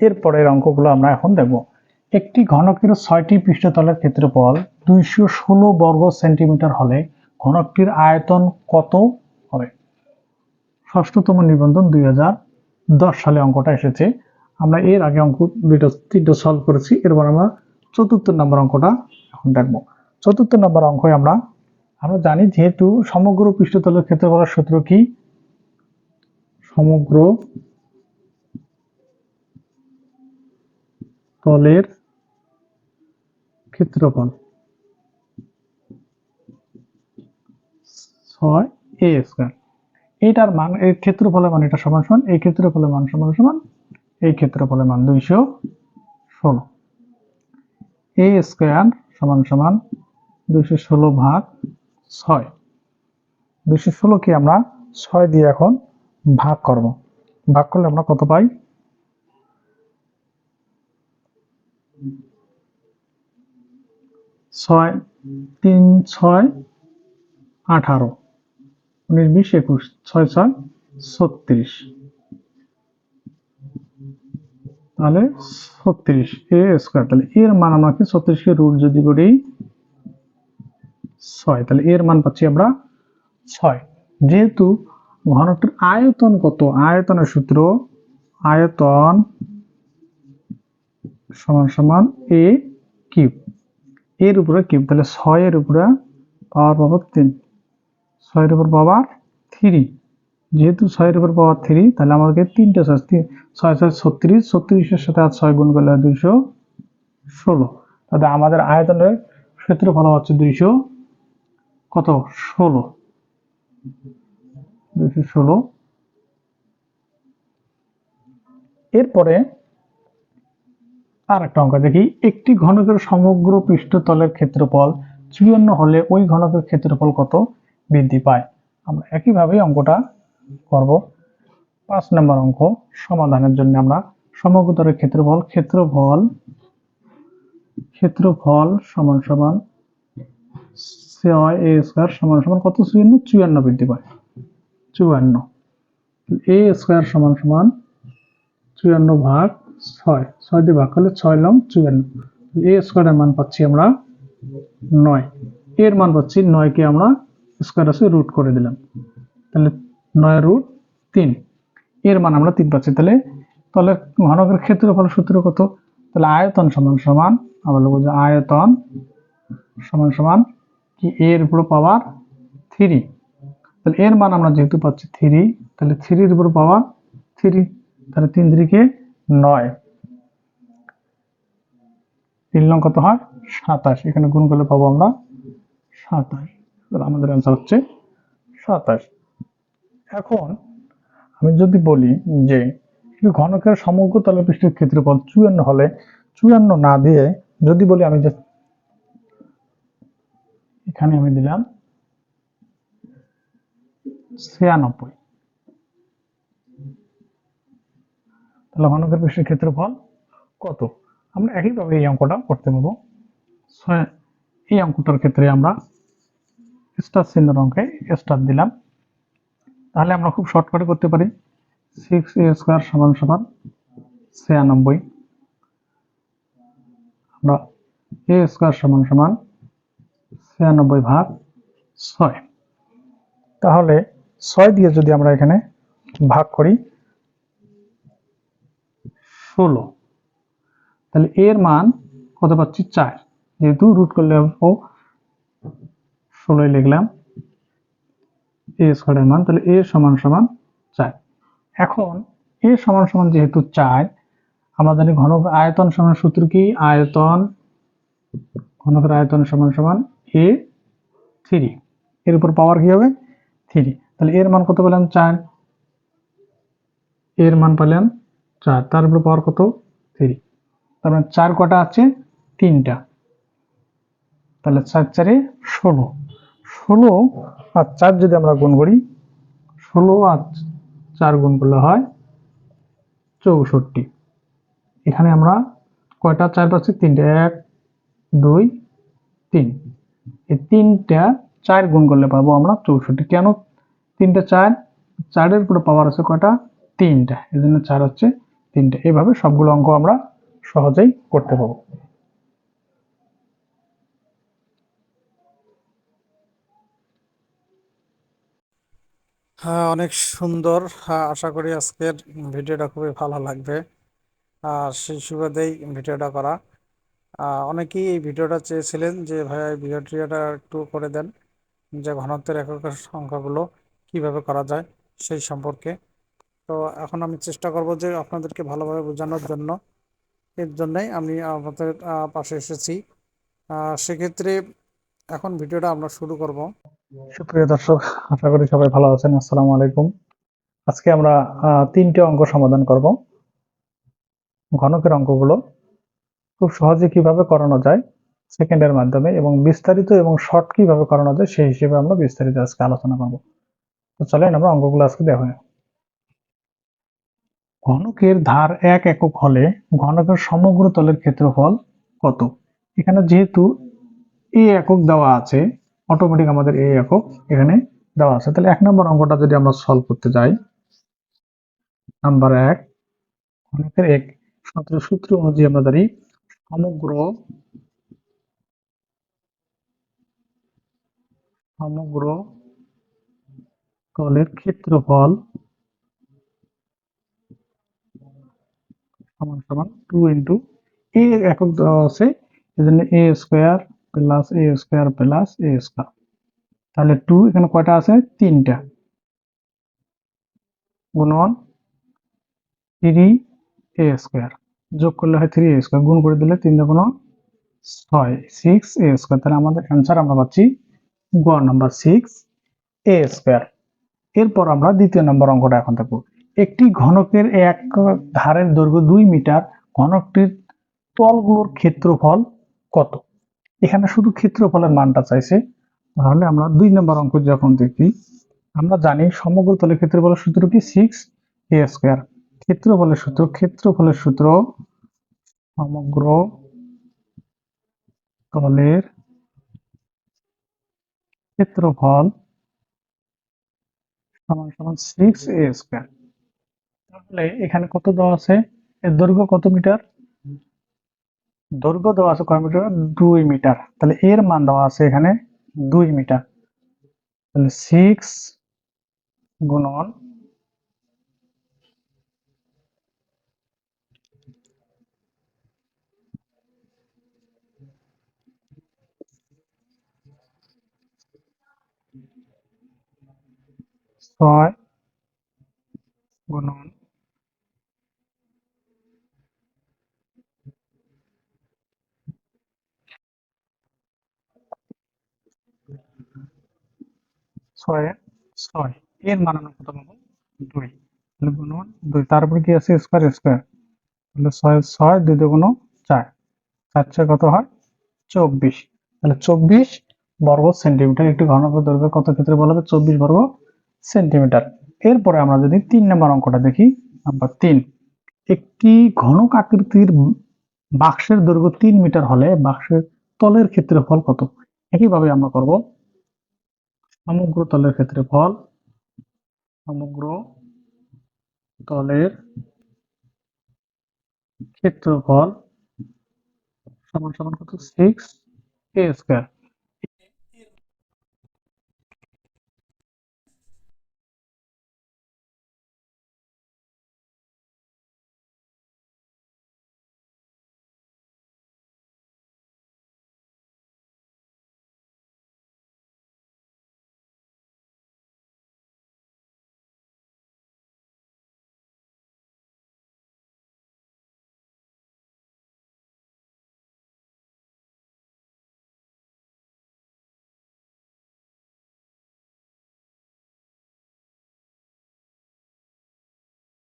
এরপরের অঙ্কগুলো আমরা এখন দেখব একটি ঘনকের ছয়টি পৃষ্ঠতলের ক্ষেত্রফল দুইশো ষোলো বর্গ সেন্টিমিটার হলে ঘনকটির আয়তন কত হবে? ষষ্ঠতম নিবন্ধন দুই সালে অঙ্কটা এসেছে। আমরা এর আগে অঙ্ক দুইটা, তিনটা সলভ করেছি। এরপর আমরা চতুর্থ নম্বর অঙ্কটা এখন দেখব। চতুর্থ নম্বর অঙ্কে আমরা আমরা জানি যেহেতু সমগ্র পৃষ্ঠতলের ক্ষেত্রফলের সূত্র কি? সমগ্র তলের ক্ষেত্রফল। ছয় এইটার মান, এই ক্ষেত্রফলের মান এটা সমান সমান, এই ক্ষেত্রফলের মান সমান সমান, এই ক্ষেত্রফলের মান দুইশো ষোলো। এ স্কোয়ার সমান সমান দুইশো ষোলো ভাগ ছয়। দুইশো ষোলোকে আমরা ছয় দিয়ে এখন ভাগ করব। ভাগ করলে আমরা কত পাই? ছয় তিন ছয় আঠারো। উনিশ, বিশ, একুশ, ছয় ছয়, ছত্রিশ। তাহলে ছত্রিশ এ স্কোয়ার তাহলে এর মান আমরা কি ছত্রিশকে রুট যদি করি ছয়, তাহলে এর মান পাচ্ছি আমরা ছয়। যেহেতু ঘনকটির আয়তন কত? আয়তনের সূত্র আয়তন সমান সমান এ কিউব এর উপরে কিউব তাহলে ছয়ের উপরে পাওয়ার পাবো তিন। ছয়ের উপর পাওয়ার থ্রি। যেহেতু ছয়ের উপর পাওয়ার থ্রি, তাহলে আমাদেরকে তিনটে ছয় ছয় ছয়, ছত্রিশ, ছত্রিশের সাথে আর ছয় গুণ করলে দুইশো ষোলো। তাহলে আমাদের আয়তনের ক্ষেত্রে ক্ষেত্রফল হচ্ছে দুইশো কত? ষোলো। দুইশো ষোলো। এরপরে আর একটা অঙ্ক দেখি। একটি ঘনকের সমগ্র পৃষ্ঠতলের ক্ষেত্রফল চুয়ান্ন হলে ওই ঘনকের ক্ষেত্রফল কত? বৃদ্ধি পায়। আমরা একইভাবে অঙ্কটা করব। পাঁচ নম্বর অঙ্ক, সমাধানের জন্য আমরা সমগ্র তলের ক্ষেত্রফল ক্ষেত্রফল ক্ষেত্রফল সমান সমান এ স্কোয়ার সমান সমান কত? চুয়ান্ন। চুয়ান্ন বৃদ্ধি পায়। চুয়ান্ন। এ স্কোয়ার সমান সমান চুয়ান্ন ভাগ ছয় ছয় দিয়ে ভাগ করলে ছয় লং চুয়ান্ন এ স্কোয়ারের মান পাচ্ছি আমরা নয়। এর মান পাচ্ছি নয়কে আমরা স্কোয়ার আছে রুট করে দিলাম। তাহলে নয় রুট তিন। এর মান আমরা তিন পাচ্ছি। তাহলে তাহলে ঘনকের ক্ষেত্রফল সূত্র কত? তাহলে আয়তন সমান সমান আমরা যে আয়তন সমান সমান কি এর উপর পাওয়ার থ্রি তাহলে এর মান আমরা যেহেতু পাচ্ছি থ্রি তাহলে থ্রির উপর পাওয়ার থ্রি তাহলে তিন থ্রিকে নয়। তিন লং কত হয়? সাতাশ। এখানে গুণ করলে পাবো আমরা সাতাশ। আমাদের অ্যান্সার হচ্ছে সাতাশ। এখন আমি যদি বলি যে ঘনকের সমগ্র তলপৃষ্ঠের ক্ষেত্রফল চুয়ান্ন হলে, চুয়ান্ন না দিয়ে যদি বলি আমি যে এখানে আমি দিলাম ছিয়ানব্বই। ঘনকের পৃষ্ঠের ক্ষেত্রফল কত? আমরা একইভাবে এই অঙ্কটা করতে পারব। এই অঙ্কটার ক্ষেত্রে আমরা স্টার চিহ্নের অঙ্কে স্টার দিলাম। তাহলে আমরা খুব শর্টকাটে করতে পারি। সিক্স এ স্কোয়ার সমান সমান ছিয়ানব্বই। আমরা এ স্কোয়ার সমান সমান ছিয়ানব্বই ভাগ ছয়। তাহলে ছয় দিয়ে যদি আমরা এখানে ভাগ করি ষোলো। তাহলে এর মান কত পাচ্ছি? চার। যেহেতু রুট করলে ও ষোলোই লিখলাম এ স্কোয়ারের মান, তাহলে এ সমান সমান চার। এখন এ সমান সমান যেহেতু চার, আমরা জানি ঘনক আয়তন সমান সূত্র কি? আয়তন ঘনকের আয়তন সমান সমান এ থ্রি এর উপর পাওয়ার কি হবে? থ্রি তাহলে এর মান কত পেলাম? চার। এর মান পেলাম চার, তার উপর পাওয়ার কত? থ্রি তার মানে চার কটা আছে? তিনটা। তাহলে চার, চারে ষোলো। ষোলো আর চার যদি আমরা গুণ করি, ষোলো আর চার গুণ করলে হয় চৌষট্টি। এখানে আমরা কয়টা চার পাচ্ছি? তিনটে। এক, দুই, তিন। এই তিনটা চার গুণ করলে পাবো আমরা চৌষট্টি। কেন? তিনটা চার, চারের উপরে পাওয়ার আছে কয়টা? তিনটা। এই জন্য চার হচ্ছে তিনটে। এইভাবে সবগুলো অঙ্ক আমরা সহজেই করতে পারব। হ্যাঁ অনেক সুন্দর। হ্যাঁ, আশা করি আজকের ভিডিওটা খুবই ভালো লাগবে। আর সেই সুবাদেই ভিডিওটা করা। অনেকেই এই ভিডিওটা চেয়েছিলেন যে ভাইয়া এই ভিডিওটা একটু করে দেন যে ঘনত্বের এককের সংখ্যাগুলো কীভাবে করা যায় সেই সম্পর্কে। তো এখন আমি চেষ্টা করব যে আপনাদেরকে ভালোভাবে বোঝানোর জন্য। এর জন্যই আমি আপনাদের পাশে এসেছি। সেক্ষেত্রে এখন ভিডিওটা আমরা শুরু করব। সুপ্রিয় দর্শক, আশা করি সবাই ভালো আছেন। আসসালামু আলাইকুম। আজকে আমরা তিনটে অঙ্ক সমাধান করব। ঘনকের অঙ্কগুলো খুব সহজে কীভাবে করানো যায় সেকেন্ডের মাধ্যমে এবং বিস্তারিত এবং শর্ট কীভাবে করানো যায় সেই হিসেবে আমরা বিস্তারিত আজকে আলোচনা করব। তো চলেন আমরা অঙ্কগুলো আজকে দেখা ঘনকের ধার এক একক হলে ঘনকের সমগ্র তলের ক্ষেত্রফল কত? এখানে যেহেতু এ একক দেওয়া আছে অটোমেটিক আমাদের এ একক এখানে দেওয়া আছে। তাহলে এক নম্বর অঙ্কটা যদি আমরা সলভ করতে যাই নাম্বার এক, ঘনকের এক সূত্র অনুযায়ী আমরা জানি সমগ্র সমগ্র তলের ক্ষেত্রফল সমান সমান টু ইন্টু এ একক দেওয়া আছে। এই জন্য A square plus A square plus A square তাহলে টু এখানে কয়টা আছে? তিনটা। গুণন থ্রি এ স্কোয়ার যোগ করলে হয় থ্রি এ স্কোয়ার গুণ করে দিলে তিন গুণ ছয়। সিক্স এ স্কোয়ার তাহলে আমাদের অ্যান্সার আমরা পাচ্ছি গ নাম্বার সিক্স এ স্কোয়ার এরপর আমরা দ্বিতীয় নম্বর অঙ্কটা এখন দেখব। একটি ঘনকের এক ধারের দৈর্ঘ্য দুই মিটার, ঘনকটির তলগুলোর ক্ষেত্রফল কত? এখানে শুধু ক্ষেত্রফলের মানটা চাইছে। তাহলে আমরা দুই নম্বর অঙ্ক যখন দেখি, আমরা জানি সমগ্র তলের ক্ষেত্রফলের সূত্র কি? সিক্স এ স্কোয়ার ক্ষেত্রফলের সূত্র ক্ষেত্রফলের সূত্র সমগ্র তলের ক্ষেত্রফল সমান সমান সিক্স এ স্কোয়ার তাহলে এখানে কত দেওয়া আছে? এর দৈর্ঘ্য কত মিটার? দৈর্ঘ্য দেওয়া আছে কয় মিটার? দুই মিটার। তাহলে এর মান দেওয়া আছে এখানে দুই মিটার। তাহলে সিক্স গুণন ছয় গুণন ছয় দুই। তাহলে গুণন চার। চার ছয় হয়? চব্বিশ। চব্বিশ বর্গ সেন্টিমিটার। একটি ঘনকের দৈর্ঘ্য কত ক্ষেত্রে বলা হবে? চব্বিশ বর্গ সেন্টিমিটার। এরপরে আমরা যদি তিন নম্বর অঙ্কটা দেখি, নাম্বার তিন। একটি ঘনক আকৃতির বাক্সের দৈর্ঘ্য তিন মিটার হলে বাক্সের তলের ক্ষেত্রফল কত? একইভাবে আমরা করব সমগ্র তলের ক্ষেত্রে ফল সমগ্র তলের ক্ষেত্রফল সমান সমান কত? সিক্স এ স্কোয়ার